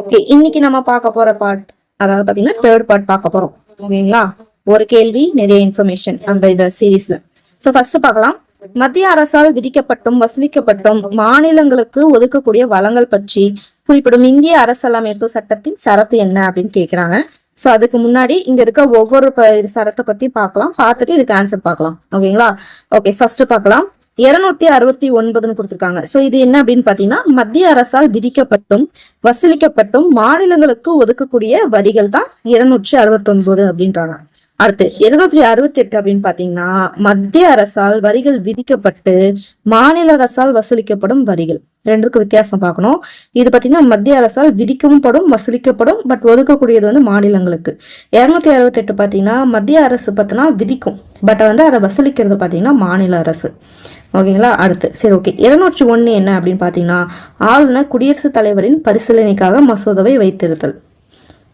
Okay இன்னைக்கு நம்ம பார்க்க போற பார்ட் அதாவது பாத்தீங்கன்னா தேர்ட் பார்ட் பார்க்க போறோம். ஓகேங்களா? ஒரு கேள்வி நிறைய இன்ஃபர்மேஷன் அந்த இந்த சீரீஸ்ல ஸோ ஃபர்ஸ்ட் பார்க்கலாம். மத்திய அரசால் விதிக்கப்பட்டும் வசூலிக்கப்பட்டும் மாநிலங்களுக்கு ஒதுக்கக்கூடிய வளங்கள் பற்றி குறிப்பிடும் இந்திய அரசியலமைப்பு சட்டத்தின் சரத்து என்ன அப்படின்னு கேக்குறாங்க. ஸோ அதுக்கு முன்னாடி இங்க இருக்க ஒவ்வொரு சரத்தை பத்தி பார்க்கலாம். பார்த்துட்டு இதுக்கு ஆன்சர் பார்க்கலாம். ஓகேங்களா? ஓகே ஃபர்ஸ்ட் பார்க்கலாம். இருநூத்தி அறுபத்தி ஒன்பதுன்னு கொடுத்துருக்காங்க. ஸோ இது என்ன அப்படின்னு பாத்தீங்கன்னா மத்திய அரசால் விதிக்கப்பட்டும் வசூலிக்கப்பட்டும் மாநிலங்களுக்கு ஒதுக்கக்கூடிய வரிகள் தான் இருநூற்றி அறுபத்தி ஒன்பது அப்படின்றாங்க. அடுத்து இருநூத்தி அறுபத்தி எட்டு அப்படின்னு பாத்தீங்கன்னா மத்திய அரசால் வரிகள் விதிக்கப்பட்டு மாநில அரசால் வசூலிக்கப்படும் வரிகள். ரெண்டுக்கும் வித்தியாசம் பார்க்கணும். இது பாத்தீங்கன்னா மத்திய அரசால் விதிக்கவும் படும் வசூலிக்கப்படும் பட் ஒதுக்கக்கூடியது வந்து மாநிலங்களுக்கு. இருநூத்தி அறுபத்தி எட்டு பாத்தீங்கன்னா மத்திய அரசு பார்த்தீங்கன்னா விதிக்கும் பட் வந்து அதை வசூலிக்கிறது பாத்தீங்கன்னா மாநில அரசு. ஓகேங்களா? அடுத்து. சரி ஓகே. இருநூற்றி ஒன்று என்ன அப்படின்னு பார்த்தீங்கன்னா ஆளுநர் குடியரசுத் தலைவரின் பரிசீலனைக்காக மசோதாவை வைத்திருத்தல்.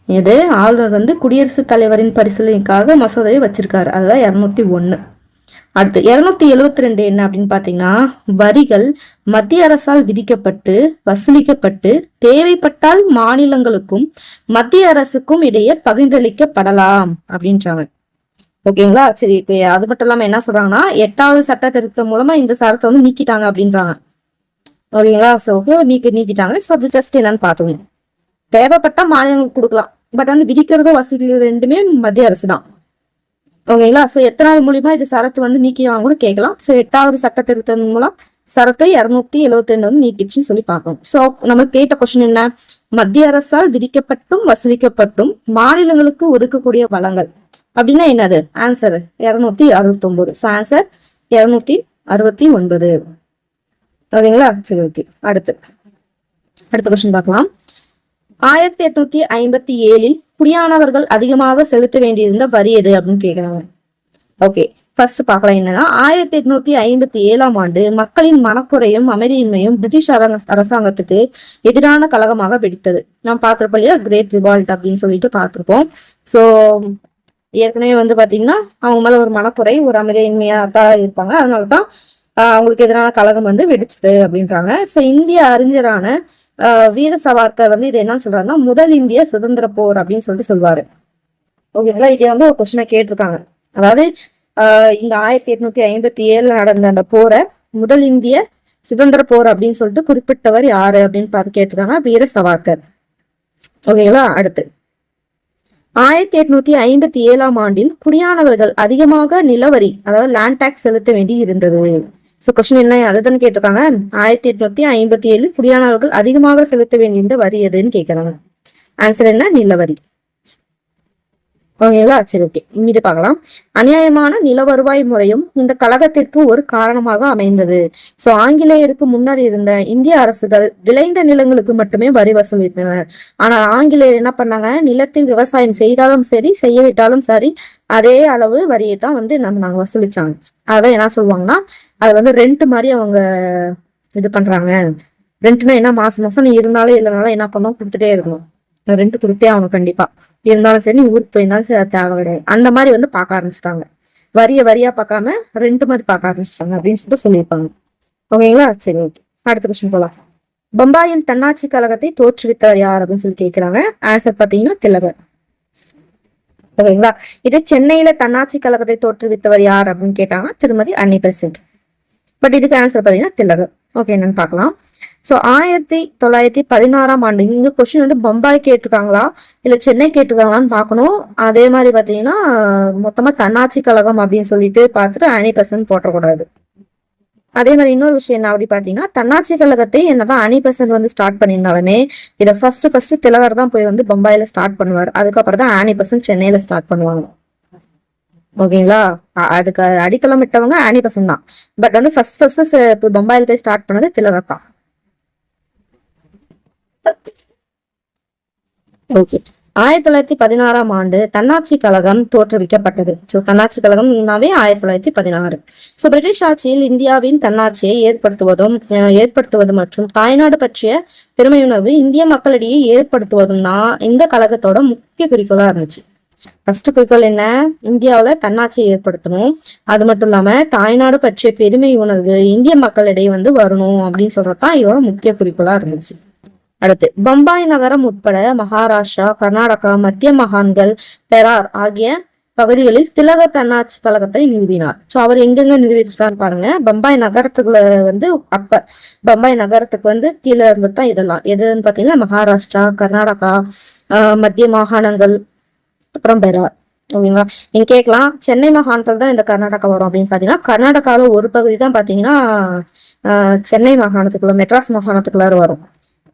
இது ஆளுநர் வந்து குடியரசுத் தலைவரின் பரிசீலனைக்காக மசோதாவை வச்சிருக்காரு. அதுதான் இரநூத்தி ஒன்று அடுத்து இரநூத்தி எழுவத்தி ரெண்டு என்ன அப்படின்னு பார்த்தீங்கன்னா வரிகள் மத்திய அரசால் விதிக்கப்பட்டு வசூலிக்கப்பட்டு தேவைப்பட்டால் மாநிலங்களுக்கும் மத்திய அரசுக்கும் இடையே பகிர்ந்தளிக்கப்படலாம் அப்படின்றாங்க. ஓகேங்களா? சரி இப்போ அது மட்டும் இல்லாம என்ன சொல்றாங்கன்னா எட்டாவது சட்ட திருத்தம் மூலமா இந்த சரத்தை வந்து நீக்கிட்டாங்க அப்படின்றாங்க. ஓகேங்களா? ஸோ ஓகே நீக்கி நீக்கிட்டாங்க. ஸோ அது ஜஸ்ட் என்னன்னு பார்த்துங்க தேவைப்பட்ட மாநிலங்களுக்கு கொடுக்கலாம். பட் வந்து விதிக்கிறதும் வசூலிக்கிறது ரெண்டுமே மத்திய அரசு தான். ஓகேங்களா? ஸோ எத்தனாவது மூலியமா இது சரத்து வந்து நீக்கிவாங்க கூட கேட்கலாம். ஸோ எட்டாவது சட்ட திருத்தம் மூலம் சரத்தை இருநூத்தி எழுவத்தி ரெண்டு வந்து நீக்கிடுச்சுன்னு சொல்லி பார்க்கணும். ஸோ நம்ம கேட்ட கொஸ்டின் என்ன? மத்திய அரசால் விதிக்கப்பட்டும் வசூலிக்கப்பட்டும் மாநிலங்களுக்கு ஒதுக்கக்கூடிய வளங்கள். அப்படின்னா என்னது? ஆன்சர் இருநூத்தி அறுபத்தி ஒன்பது ஸோ ஆன்சர் இருநூத்தி அறுபத்தி ஒன்பது ஓகேங்களா சரி ஓகே அடுத்து. அடுத்த கொஸ்டின் பார்க்கலாம். ஆயிரத்தி எட்நூத்தி ஐம்பத்தி ஏழில் குடியானவர்கள் அதிகமாக செலுத்த வேண்டியிருந்த வரி எது அப்படின்னு கேட்குறாங்க ஓகே ஃபர்ஸ்ட் பார்க்கலாம் என்னன்னா ஆயிரத்தி எட்நூத்தி ஐம்பத்தி ஏழாம் ஆண்டு மக்களின் மனக்குறையும் அமைதியின்மையும் பிரிட்டிஷ் அரங்க- அரசாங்கத்துக்கு எதிரான கழகமாக வெடித்தது. நாம் பார்த்திருப்போம் இல்லையா? கிரேட் ரிவால்ட் அப்படின்னு சொல்லிட்டு பார்த்திருப்போம். ஸோ ஏற்கனவே வந்து பாத்தீங்கன்னா அவங்க மேல ஒரு மனக்குறை ஒரு அமைதியின்மையா தான் இருப்பாங்க. அதனால தான் அவங்களுக்கு எதிரான கழகம் வந்து வெடிச்சது அப்படின்றாங்க. ஸோ இந்திய அறிஞரான வீர சவார்கர் வந்து இது என்னன்னு சொல்றாருன்னா முதல் இந்திய சுதந்திர போர் அப்படின்னு சொல்லிட்டு சொல்வாரு. ஓகேங்களா? இதே வந்து ஒரு கொஸ்டினை கேட்டிருக்காங்க. அதாவது ஆஹ் இந்த ஆயிரத்தி எட்நூத்தி ஐம்பத்தி ஏழுல நடந்த அந்த போரை முதல் இந்திய சுதந்திர போர் அப்படின்னு சொல்லிட்டு குறிப்பிட்டவர் யாரு அப்படின்னு பார்த்து கேட்டிருக்காங்க வீர சவார்கர். ஓகேங்களா? அடுத்து. ஆயிரத்தி எட்நூத்தி ஐம்பத்தி ஏழாம் ஆண்டில் குடியானவர்கள் அதிகமாக நிலவரி அதாவது லேண்ட் டாக்ஸ் செலுத்த வேண்டி இருந்தது. ஸோ கொஸ்டின் என்ன? அதுதான் கேட்டிருக்காங்க. ஆயிரத்தி எட்நூத்தி ஐம்பத்தி ஏழு குடியானவர்கள் அதிகமாக செலுத்த வேண்டியிருந்த வரி எதுன்னு கேட்கறாங்க. ஆன்சர் என்ன? நிலவரி. ஓகேங்களா சரி ஓகே மீது பார்க்கலாம். அநியாயமான நில வருவாய் முறையும் இந்த கழகத்திற்கு ஒரு காரணமாக அமைந்தது. சோ ஆங்கிலேயருக்கு முன்னர் இருந்த இந்திய அரசுகள் விளைந்த நிலங்களுக்கு மட்டுமே வரி வசூலித்தனர். ஆனால் ஆங்கிலேயர் என்ன பண்ணாங்க? நிலத்தில் விவசாயம் செய்தாலும் சரி செய்யவிட்டாலும் சரி அதே அளவு வரியை தான் வந்து நம்ம நாங்க வசூலிச்சாங்க. அதான் என்ன சொல்லுவாங்கன்னா அது வந்து ரெண்ட் மாதிரி அவங்க இது பண்றாங்க. ரெண்ட்னா என்ன? மாசம் மாசம் நீ இருந்தாலும் இல்லைனாலும் என்ன பண்ணோம் கொடுத்துட்டே இருக்கணும். ரெண்டு கொடுத்தே ஆகணும் கண்டிப்பா. இருந்தாலும் சரி நீ ஊருக்கு போயிருந்தாலும் சரி அது தேவை கிடையாது. அந்த மாதிரி வந்து பார்க்க ஆரம்பிச்சிட்டாங்க. வரிய வரியா பார்க்காம ரெண்டு மாதிரி பார்க்க ஆரம்பிச்சிட்டாங்க அப்படின்னு சொல்லிட்டு சொல்லியிருப்பாங்க. ஓகேங்களா? சரி ஓகே. அடுத்த கொஸ்டின் போலாம். பம்பாயின் தன்னாட்சி கழகத்தை தோற்றுவித்தவர் யார் அப்படின்னு சொல்லி கேட்கிறாங்க ஆன்சர் பாத்தீங்கன்னா திலகர். ஓகேங்களா? இது சென்னையில தன்னாட்சி கழகத்தை தோற்றுவித்தவர் யார் அப்படின்னு கேட்டாங்கன்னா திருமதி அன்னி பெர்சென்ட் பட் இதுக்கு ஆன்சர் பாத்தீங்கன்னா திலகர். ஓகே என்னன்னு பார்க்கலாம். ஸோ ஆயிரத்தி தொள்ளாயிரத்தி பதினாறாம் ஆண்டு இங்கே கொஸ்டின் வந்து பம்பாய் கேட்டிருக்காங்களா? இல்லை சென்னை கேட்டிருக்காங்களான்னு பார்க்கணும். அதே மாதிரி பார்த்தீங்கன்னா மொத்தமாக தன்னாட்சி கழகம் அப்படின்னு சொல்லிட்டு பார்த்துட்டு அணி பெர்சன்ட் போட்டக்கூடாது. அதே மாதிரி இன்னொரு விஷயம் என்ன அப்படி பார்த்தீங்கன்னா தன்னாட்சி கழகத்தை என்னதான் அணி பெர்சன்ட் வந்து ஸ்டார்ட் பண்ணியிருந்தாலுமே இதை ஃபர்ஸ்ட் ஃபர்ஸ்ட் திலகர் தான் போய் வந்து பம்பாயில ஸ்டார்ட் பண்ணுவார். அதுக்கப்புறம் தான் ஆனி பெர்சன்ட் சென்னையில ஸ்டார்ட் பண்ணுவாங்க. ஓகேங்களா? அதுக்கு அடித்தளம் இட்டவங்க ஆனி பெர்சன்ட் தான். பட் வந்து ஃபர்ஸ்ட் ஃபர்ஸ்ட் இப்போ பம்பாயில போய் ஸ்டார்ட் பண்ணது திலகர் தான். ஓகே ஆயிரத்தி தொள்ளாயிரத்தி பதினாறாம் ஆண்டு தன்னாட்சி கழகம் தோற்றுவிக்கப்பட்டது. ஸோ தன்னாட்சி கழகம்னாவே ஆயிரத்தி தொள்ளாயிரத்தி பதினாறு. ஸோ பிரிட்டிஷ் ஆட்சியில் இந்தியாவின் தன்னாட்சியை ஏற்படுத்துவதும் அஹ், ஏற்படுத்துவது மற்றும் தாய்நாடு பற்றிய பெருமையுணர்வு இந்திய மக்களிடையே ஏற்படுத்துவதும் தான் இந்த கழகத்தோட முக்கிய குறிக்கோளா இருந்துச்சு. ஃபர்ஸ்ட் குறிக்கோள் என்ன? இந்தியாவுல தன்னாட்சியை ஏற்படுத்தணும். அது மட்டும் இல்லாம தாய்நாடு பற்றிய பெருமை உணர்வு இந்திய மக்களிடையே வந்து வரணும் அப்படின்னு சொல்றதுதான் இதோட முக்கிய குறிக்கோளா இருந்துச்சு. அடுத்து பம்பாய் நகரம் உட்பட மகாராஷ்டிரா கர்நாடகா மத்திய மகான்கள் பெரார் ஆகிய பகுதிகளில் திலக தன்னாட்சி கழகத்தை நிறுவினார். சோ அவர் எங்கெங்க நிறுவிருக்காரு பாருங்க. பம்பாய் நகரத்துக்குள்ள வந்து அப்ப பம்பாய் நகரத்துக்கு வந்து கீழே இருந்து தான் இதெல்லாம். எதுன்னு பாத்தீங்கன்னா மகாராஷ்டிரா கர்நாடகா மத்திய மாகாணங்கள் அப்புறம் பெரார். ஓகேங்களா? நீங்க கேட்கலாம். சென்னை மாகாணத்துல தான் இந்த கர்நாடகா வரும் அப்படின்னு பாத்தீங்கன்னா கர்நாடகாவில் ஒரு பகுதி தான் பாத்தீங்கன்னா சென்னை மாகாணத்துக்குள்ள மெட்ராஸ் மாகாணத்துக்குள்ளார வரும்.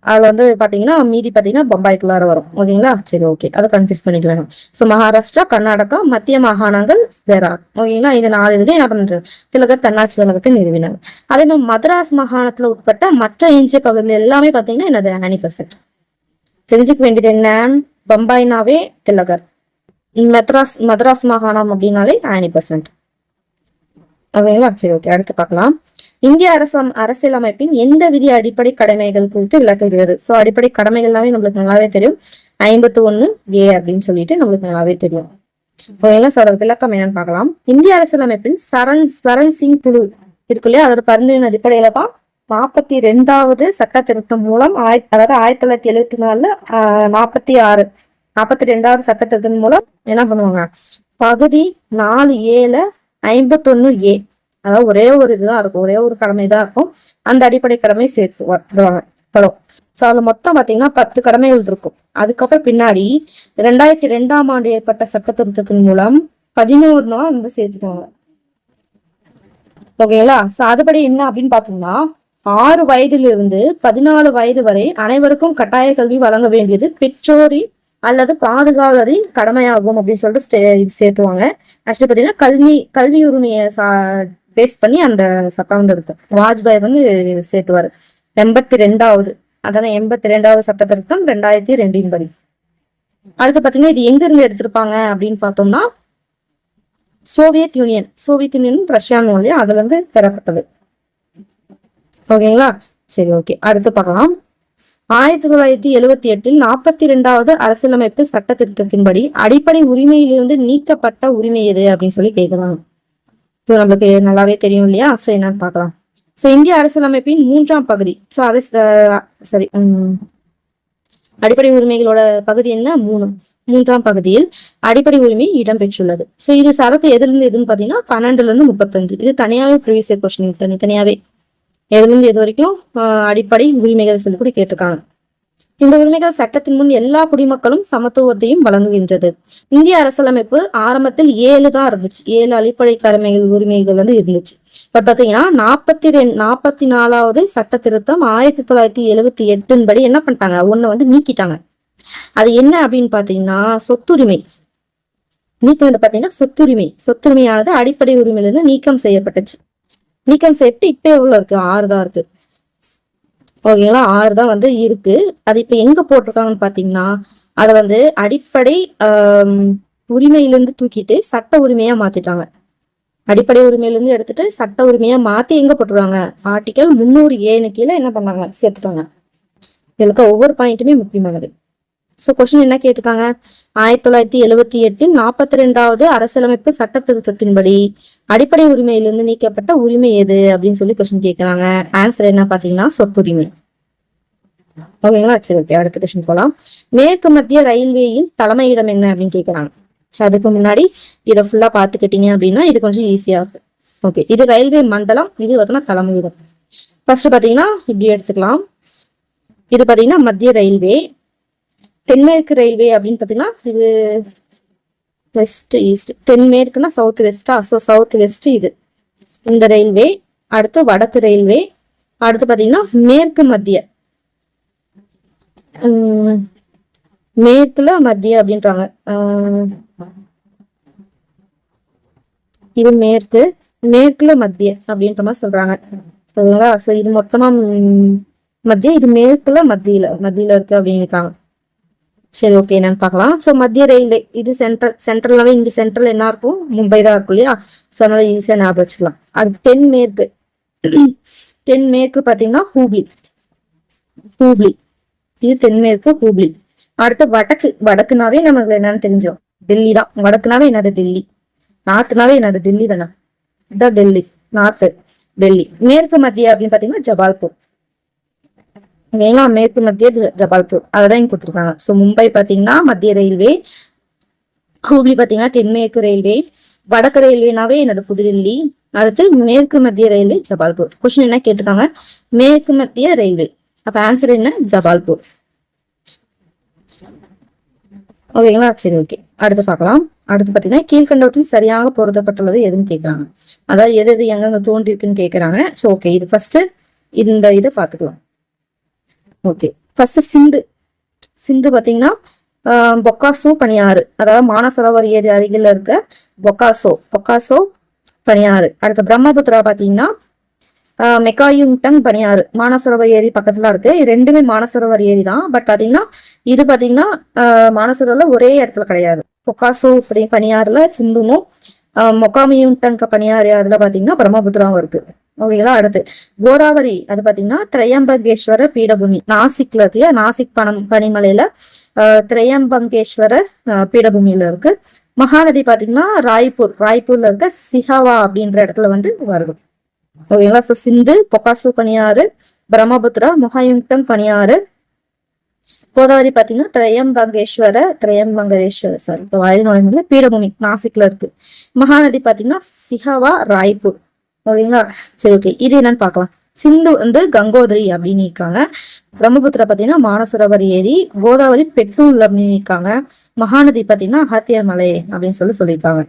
அதில் வந்து பார்த்தீங்கன்னா மீதி பார்த்தீங்கன்னா பம்பாய்க்குள்ளார வரும். ஓகேங்களா? சரி ஓகே அதை கன்ஃபியூஸ் பண்ணிக்க வேணும். ஸோ மகாராஷ்டிரா கர்நாடகா மத்திய மாகாணங்கள் வேறா ஓகேங்களா? இது நாலு இதில் என்ன பண்ணுறது? திலகர் தன்னாட்சி திலகத்தை நிறுவினர். அதே மாதிரி மதராஸ் மாகாணத்தில் உட்பட்ட மற்ற எஞ்சிய பகுதியில் எல்லாமே பார்த்தீங்கன்னா என்னது? அனிபர்சன்ட் தெரிஞ்சுக்க வேண்டியது என்ன? பம்பாய்னாவே திலகர். மெத்ராஸ் மதராஸ் மாகாணம் அப்படின்னாலே ஆனி பர்சன்ட் ஓகேங்களா? சரி ஓகே அடுத்து பார்க்கலாம். இந்திய அரசம் அரசியலமைப்பின் எந்த விதி அடிப்படை கடமைகள் குறித்து விளக்குகிறது? சோ அடிப்படை கடமைகள் எல்லாமே நம்மளுக்கு நல்லாவே தெரியும். ஐம்பத்தி ஒண்ணு ஏ அப்படின்னு சொல்லிட்டு நம்மளுக்கு நல்லாவே தெரியும். ஓகேங்களா சார் விளக்கம் என்னன்னு பார்க்கலாம். இந்திய அரசியலமைப்பில் சரண் ஸ்வரன் சிங் குழு இருக்கு இல்லையா? அதோட பரிந்துரையின் அடிப்படையில தான் நாற்பத்தி ரெண்டாவது சட்ட திருத்தம் மூலம் ஆயிரத்தி அதாவது ஆயிரத்தி தொள்ளாயிரத்தி எழுபத்தி நாலுல நாற்பத்தி ஆறு நாற்பத்தி ரெண்டாவது சட்ட திருத்தம் மூலம் என்ன பண்ணுவாங்க? பகுதி நாலு ஏழு ஐம்பத்தொன்னு ஏ அதாவது ஒரே ஒரு இதுதான் இருக்கும். ஒரே ஒரு கடமை தான் இருக்கும். அந்த அடிப்படை கடமை சேர்த்து வருவாங்க படம் ஸோ அதுல மொத்தம் பாத்தீங்கன்னா பத்து கடமைகள் இருக்கும். அதுக்கப்புறம் பின்னாடி ரெண்டாயிரத்தி ரெண்டாம் ஆண்டு ஏற்பட்ட சட்ட திருத்தத்தின் மூலம் பதினோரு நாள் வந்து சேர்த்துக்குவாங்க ஓகேங்களா? ஸோ அதுபடி என்ன அப்படின்னு பார்த்தோம்னா ஆறு வயதிலிருந்து பதினாலு வயது வரை அனைவருக்கும் கட்டாய கல்வி வழங்க வேண்டியது பெற்றோரின் அல்லது பாதுகாவலரின் கடமையாகும் அப்படின்னு சொல்லிட்டு இது சேர்த்துவாங்க. ஆக்சுவலி பார்த்தீங்கன்னா கல்வி கல்வி உரிமையை சா பேஸ் பண்ணி அந்த சட்டம் வந்து வாஜ்பாய் வந்து சேர்த்துவாரு. எண்பத்தி ரெண்டாவது அதான எண்பத்தி ரெண்டாவது சட்ட திருத்தம் ரெண்டாயிரத்தி ரெண்டின் படி. அடுத்து பாத்தீங்கன்னா இது எங்க இருந்து எடுத்திருப்பாங்க அப்படின்னு பார்த்தோம்னா சோவியத் யூனியன் சோவியத் யூனியன் ரஷ்யான்னு இல்லையா அதுல இருந்து பெறப்பட்டது. ஓகேங்களா? சரி ஓகே. அடுத்து பார்க்கலாம். ஆயிரத்தி தொள்ளாயிரத்தி எழுவத்தி எட்டில் நாற்பத்தி ரெண்டாவது அரசியலமைப்பு சட்ட திருத்தத்தின்படி அடிப்படை உரிமையிலிருந்து நீக்கப்பட்ட உரிமை எது அப்படின்னு சொல்லி கேட்கலாம் இது நம்மளுக்கு நல்லாவே தெரியும் இல்லையா? ஸோ என்னன்னு பார்க்கலாம். ஸோ இந்திய அரசியலமைப்பின் மூன்றாம் பகுதி. ஸோ அது சரி அடிப்படை உரிமைகளோட பகுதி என்ன? மூணு. மூன்றாம் பகுதியில் அடிப்படை உரிமை இடம்பெற்றுள்ளது. ஸோ இது சரத்து எதுல இருந்து எதுன்னு பார்த்தீங்கன்னா பன்னெண்டுல இருந்து முப்பத்தஞ்சு. இது தனியாகவே ப்ரீவியஸ் கொஸ்டின் தனித்தனியாவே எதுல இருந்து எது வரைக்கும் அடிப்படை உரிமைகள் சொல்லி கூட கேட்டிருக்காங்க. இந்த உரிமைகள் சட்டத்தின் முன் எல்லா குடிமக்களும் சமத்துவத்தையும் வழங்குகின்றது. இந்திய அரசியலமைப்பு ஆரம்பத்தில் ஏழு தான் இருந்துச்சு. ஏழு அடிப்படை கடமைகள் உரிமைகள் வந்து இருந்துச்சு. பட் பாத்தீங்கன்னா நாற்பத்தி ரெண்டு நாற்பத்தி நாலாவது சட்ட திருத்தம் ஆயிரத்தி தொள்ளாயிரத்தி எழுவத்தி எட்டின் படி என்ன பண்ணிட்டாங்க? ஒண்ணு வந்து நீக்கிட்டாங்க. அது என்ன அப்படின்னு பாத்தீங்கன்னா சொத்துரிமை. நீக்கம் வந்து பாத்தீங்கன்னா சொத்துரிமை. சொத்துரிமையானது அடிப்படை உரிமையிலிருந்து நீக்கம் செய்யப்பட்டுச்சு. நீக்கம் செய்யப்பட்டு இப்ப எவ்வளவு இருக்கு? ஆறு தான் இருக்கு. ஓகேங்களா ஆறு தான் வந்து இருக்கு. அது இப்ப எங்க போட்டிருக்காங்கன்னு பாத்தீங்கன்னா அதை வந்து அடிப்படை உரிமையிலேருந்து உரிமையிலிருந்து தூக்கிட்டு சட்ட உரிமையா மாத்திட்டாங்க. அடிப்படை உரிமையிலிருந்து எடுத்துட்டு சட்ட உரிமையா மாத்தி எங்க போட்டுருவாங்க ஆர்டிகல் முந்நூறு ஏழு கீழே என்ன பண்ணாங்க? சேர்த்துட்டாங்க. இதுல ஒவ்வொரு பாயிண்ட்டுமே முக்கியமானது. ஸோ கொஸ்டின் என்ன கேட்டிருக்காங்க? ஆயிரத்தி தொள்ளாயிரத்தி எழுவத்தி எட்டில் நாற்பத்தி ரெண்டாவது அரசியலமைப்பு சட்ட திருத்தத்தின்படி அடிப்படை உரிமையிலிருந்து நீக்கப்பட்ட உரிமை எது? அப்படின்னு சொல்லி கொஸ்டின் கேட்கிறாங்க ஆன்சர் என்ன பார்த்தீங்கன்னா சொத்துரிமை. ஓகேங்களா? சரி ஓகே. அடுத்த கொஸ்டின் போகலாம் மேற்கு மத்திய ரயில்வேயில் தலைமையிடம் என்ன அப்படின்னு கேட்குறாங்க ஸோ அதுக்கு முன்னாடி இதை ஃபுல்லாக பார்த்துக்கிட்டீங்க அப்படின்னா இது கொஞ்சம் ஈஸியாக இருக்கும். ஓகே. இது ரயில்வே மண்டலம் இது பார்த்தீங்கன்னா தலைமையிடம். ஃபர்ஸ்ட் பார்த்தீங்கன்னா இப்படி எடுத்துக்கலாம். இது பார்த்தீங்கன்னா மத்திய ரயில்வே. தென்மேற்கு ரயில்வே அப்படின்னு பார்த்தீங்கன்னா இது வெஸ்ட் ஈஸ்ட். தென்மேற்குனா சவுத் வெஸ்டா ஸோ சவுத் வெஸ்ட் இது. இந்த ரயில்வே அடுத்து வடக்கு ரயில்வே அடுத்து பார்த்தீங்கன்னா மேற்கு மத்திய. மேற்குல மத்திய அப்படின்றாங்க. இது மேற்கு மேற்குல மத்திய அப்படின்ற மாதிரி சொல்றாங்க. சரிங்களா? ஸோ இது மொத்தமா மத்திய இது மேற்குல மத்தியில மத்தியில இருக்கு அப்படின்னு இருக்காங்க சரி ஓகே என்னன்னு பார்க்கலாம். ஸோ மத்திய ரயில்வே இது சென்ட்ரல் சென்ட்ரல்னாவே இங்கே சென்ட்ரல் என்ன இருக்கும்? மும்பை தான் இருக்கும் இல்லையா? ஸோ அதனால ஈஸியாக ஞாபகம் வச்சுக்கலாம். அடுத்து தென்மேற்கு தென்மேற்கு பார்த்தீங்கன்னா ஹூப்ளி. ஹூப்ளி. இது தென்மேற்கு ஹூப்ளி. அடுத்து வடக்கு வடக்குனாவே நமக்கு என்னன்னு தெரிஞ்சோம். டெல்லி தான். வடக்குனாவே என்னது? டெல்லி. நார்த்துனாவே என்னது? டெல்லி தானே. இதான் டெல்லி. நார்த்து. டெல்லி. மேற்கு மத்திய அப்படின்னு பார்த்தீங்கன்னா ஜபால்பூர். ஓகேங்களா மேற்கு மத்திய ஜ- ஜபால்பூர். அதை இங்க கொடுத்துருக்காங்க. ஸோ மும்பை பார்த்தீங்கன்னா மத்திய ரயில்வே ஹூப்ளி பார்த்தீங்கன்னா தென்மேற்கு ரயில்வே வடக்கு ரயில்வேனாவே என்னது புதுடில்லி அடுத்து மேற்கு மத்திய ரயில்வே ஜபால்பூர். கொஸ்டின் என்ன கேட்டிருக்காங்க? மேற்கு மத்திய ரயில்வே. அப்ப ஆன்சர் என்ன? ஜபால்பூர். ஓகேங்களா? சரி ஓகே. அடுத்து பார்க்கலாம். அடுத்து பார்த்தீங்கன்னா கீழ்கண்டவற்றில் சரியாக பொருத்தப்பட்டுள்ளது எதுன்னு கேட்குறாங்க அதாவது எது எது எங்கெங்க தோன்றி இருக்குன்னு கேட்குறாங்க ஸோ ஓகே இது ஃபர்ஸ்ட் இந்த இதை பார்த்துக்கலாம். ஓகே ஃபர்ஸ்ட் சிந்து. சிந்து பார்த்தீங்கன்னா பொக்காசோ பனியாறு. அதாவது மானசரோவர் ஏரி அருகில் இருக்க பொக்காசோ பொக்காசோ பனியாறு. அடுத்து பிரம்மபுத்திரா பார்த்தீங்கன்னா ஆஹ், மெக்காயுங்டங் பனியாறு. மானசரோவர் ஏரி பக்கத்துல இருக்கு. ரெண்டுமே மானசரோவர் ஏரி தான். பட் பாத்தீங்கன்னா இது பாத்தீங்கன்னா ஆஹ், மானசரோவர்ல ஒரே இடத்துல கிடையாது. பொக்காசோ பனி பனியாறுல சிந்துமும் மொக்காமியுங்டங் பணியாறு அதுல பாத்தீங்கன்னா பிரம்மபுத்திராவும் இருக்கு ஓகேங்களா அடுத்து. கோதாவரி அது பாத்தீங்கன்னா திரையம்பங்கேஸ்வர பீடபூமி. நாசிக்ல இருக்கு நாசிக் பணம் பனிமலையில. ஆஹ், பீடபூமியில இருக்கு. மகாநதி பாத்தீங்கன்னா ராய்ப்பூர். ராய்ப்பூர்ல இருக்க சிஹாவா அப்படின்ற இடத்துல வந்து வருது. ஓகேங்களா? ஸோ சிந்து பொக்காசு பனியாறு பிரம்மபுத்திரா மொஹாயுங்டம் பனியாறு கோதாவரி பார்த்தீங்கன்னா திரையம்பங்கேஸ்வர திரையம்பகேஸ்வர சாரி இப்போ வாயில் பீடபூமி நாசிக்ல இருக்கு. மகாநதி பார்த்தீங்கன்னா சிஹவா ராய்பூர் ஓகேங்களா? சரி ஓகே இது என்னன்னு பார்க்கலாம். சிந்து வந்து கங்கோதரி அப்படின்னு இருக்காங்க. பிரம்மபுத்திரா பார்த்தீங்கன்னா மானசரவர் ஏரி கோதாவரி பெட்டூல் அப்படின்னு இருக்காங்க. மகாநதி பார்த்தீங்கன்னா அகத்தியர் மலை அப்படின்னு சொல்லி சொல்லியிருக்காங்க.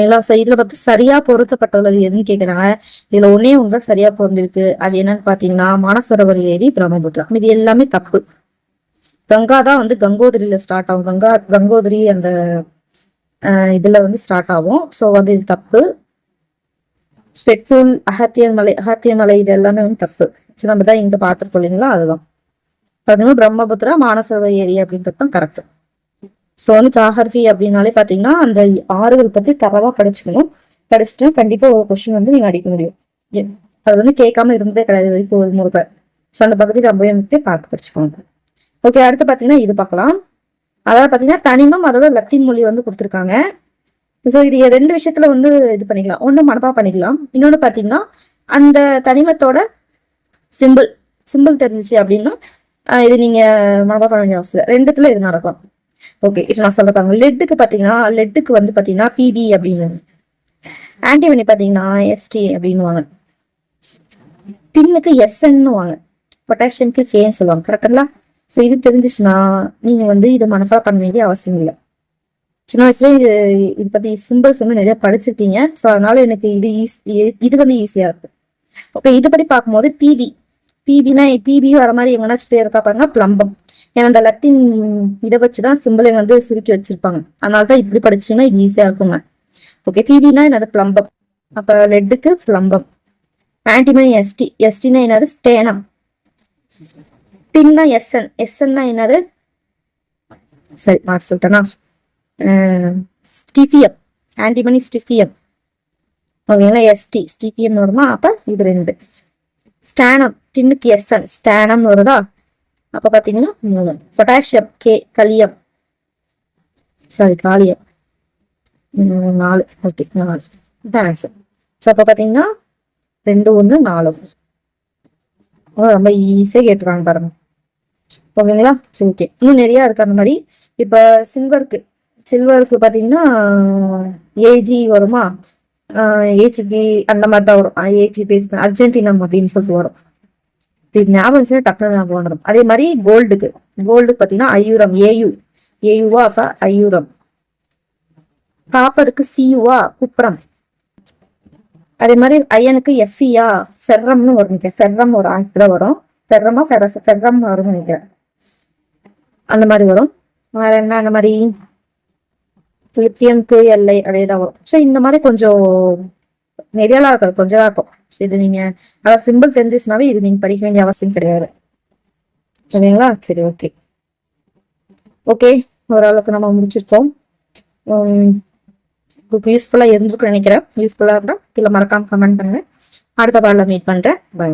எல்லாம் இதுல பார்த்து சரியா பொருத்தப்பட்டுள்ளது எதுன்னு கேக்குறாங்க. இதுல ஒன்னே ஒன்று சரியா பொருந்திருக்கு. அது என்னன்னு பாத்தீங்கன்னா மானசரவர் ஏரி பிரம்மபுத்திரா. இது எல்லாமே தப்பு. கங்கா தான் வந்து கங்கோதரியில ஸ்டார்ட் ஆகும். கங்கா கங்கோதரி அந்த அஹ், இதுல வந்து ஸ்டார்ட் ஆகும். ஸோ வந்து இது தப்பு. ஸ்பெட்ஃபுல் அகத்தியர் மலை அகத்தியர் மலை இது எல்லாமே வந்து தப்பு. ஸோ நம்ம தான் இங்க பார்த்துருக்கோம் இல்லைங்களா? அதுதான். பிரம்மபுத்திரா மானசரவர் ஏரி அப்படின்றது தான் கரெக்ட் ஸோ வந்து ஜாகிரபி அப்படின்னாலே பார்த்தீங்கன்னா அந்த ஆறுகள் பற்றி தரவாக படிச்சுக்கணும். படிச்சுட்டு கண்டிப்பாக ஒரு கொஸ்டின் வந்து நீங்கள் அடிக்க முடியும். அது வந்து கேட்காம இருந்ததே கிடையாது. இப்போ ஒரு முறை ஸோ அந்த பகுதி ரொம்பவே விட்டு பார்த்து படிச்சுக்கோங்க. ஓகே அடுத்து பார்த்தீங்கன்னா இது பார்க்கலாம். அதாவது பார்த்தீங்கன்னா தனிமம் அதோட லத்தீன் மொழி வந்து கொடுத்துருக்காங்க. ஸோ இது ரெண்டு விஷயத்துல வந்து இது பண்ணிக்கலாம். ஒன்று மனப்பா பண்ணிக்கலாம். இன்னொன்று பார்த்தீங்கன்னா அந்த தனிமத்தோட சிம்பிள் சிம்பிள் தெரிஞ்சிச்சு அப்படின்னா இது நீங்கள் மனப்பா பண்ண வேண்டிய அவசியம் ரெண்டுத்துல இது நடக்கும். ஓகே இப்போ நான் சொல்லப்பாங்க லெட்டுக்கு பார்த்தீங்கன்னா லெட்டுக்கு வந்து பார்த்தீங்கன்னா பிபி அப்படின்னு ஆன்டிமனி பார்த்தீங்கன்னா எஸ்டி அப்படின்னுவாங்க. டின்னுக்கு எஸ்என்னு வாங்க. பொட்டாசியம்க்கு கேன்னு சொல்லுவாங்க கரெக்டுங்களா ஸோ இது தெரிஞ்சிச்சுன்னா நீங்க வந்து இதை மனப்பா பண்ண வேண்டிய அவசியம் இல்லை. சின்ன வயசுல இது இது பத்தி சிம்பிள்ஸ் வந்து நிறைய படிச்சிருக்கீங்க ஸோ அதனால எனக்கு இது ஈஸி இது வந்து ஈஸியா இருக்கு. ஓகே இதுபடி பார்க்கும்போது பிபி பிபினா பிபி வர மாதிரி எங்கனாச்சும் பேர் இருக்கா பாருங்க பிளம்பம் ஏன்னா அந்த லத்தின் இதை வச்சுதான் சிம்பிளை வந்து சுருக்கி வச்சிருப்பாங்க. அதனாலதான் இப்படி படிச்சுன்னா இது ஈஸியா இருக்குங்க. ஓகே பிபினா என்னது? பிளம்பம். அப்ப லெட்டுக்கு பிளம்பம். ஆன்டிமனி எஸ்டி எஸ்டினா என்னது? ஸ்டேனம். டின்னா எஸ்என் எஸ்என்னா என்னது? சரி மார்க் சொல்லிட்டேன்னா ஸ்டிஃபியம் ஆன்டிமனி ஸ்டிஃபியம் ஓகேங்களா? எஸ்டி ஸ்டிஃபியம் வருமா? அப்ப இது ரெண்டு. ஸ்டானம். டின்னுக்கு எஸ்என் ஸ்டானம் வருதா? அப்போ பார்த்தீங்கன்னா மூணு. Potassium K kalium. Sorry kalium. நாலு. ஓகே நாலு. இதான் ஆன்சர் ஸோ அப்போ பார்த்தீங்கன்னா ரெண்டு ஒன்று நாலு. ரொம்ப ஈஸியாக கேட்டுருக்காங்க பாருங்க. ஓகேங்களா சரி ஓகே இன்னும் நிறையா இருக்குது அந்த மாதிரி. இப்போ சில்வருக்கு சில்வருக்கு பார்த்தீங்கன்னா ஏஜி வருமா? ஏஜிபி அந்த மாதிரி தான் வரும் ஏஜி பேஸ் அர்ஜென்டினம் அப்படின்னு சொல்லிட்டு வரும். இது ஞாபகம் டக்குனு ஞாபகம் வந்துடும் அதே மாதிரி கோல்டுக்கு கோல்டுக்கு பார்த்தீங்கன்னா ஐயூரம். ஏயு ஏயுவா அப்ப ஐயூரம். காப்பருக்கு சியுவா குப்ரம் அதே மாதிரி ஐயனுக்கு எஃப்இயா ஃபெர்ரம்னு வரும் நினைக்கிறேன். ஃபெர்ரம் ஒரு ஆக்டில் வரும். ஃபெர்ரமா ஃபெரஸ் ஃபெர்ரம் வரும்னு நினைக்கிறேன். அந்த மாதிரி வரும். வேற என்ன? அந்த மாதிரி லித்தியம்க்கு எல்லை அதே தான் வரும். ஸோ இந்த மாதிரி கொஞ்சம் நிறையலாம் இருக்காது. கொஞ்சம் தான் இருக்கும். இது நீங்க அதாவது சிம்பிள் தெரிஞ்சிச்சுனாவே இது நீங்க படிக்க வேண்டிய அவசியம் கிடையாது. சரிங்களா? சரி ஓகே ஓகே ஓரளவுக்கு நம்ம முடிச்சிருக்கோம். உம், உங்களுக்கு யூஸ்ஃபுல்லாக இருந்திருக்குன்னு நினைக்கிறேன். யூஸ்ஃபுல்லாக இருந்தால் கீழே மறக்காம கமெண்ட் பண்ணுங்க. அடுத்த பாடலில் மீட் பண்றேன். பை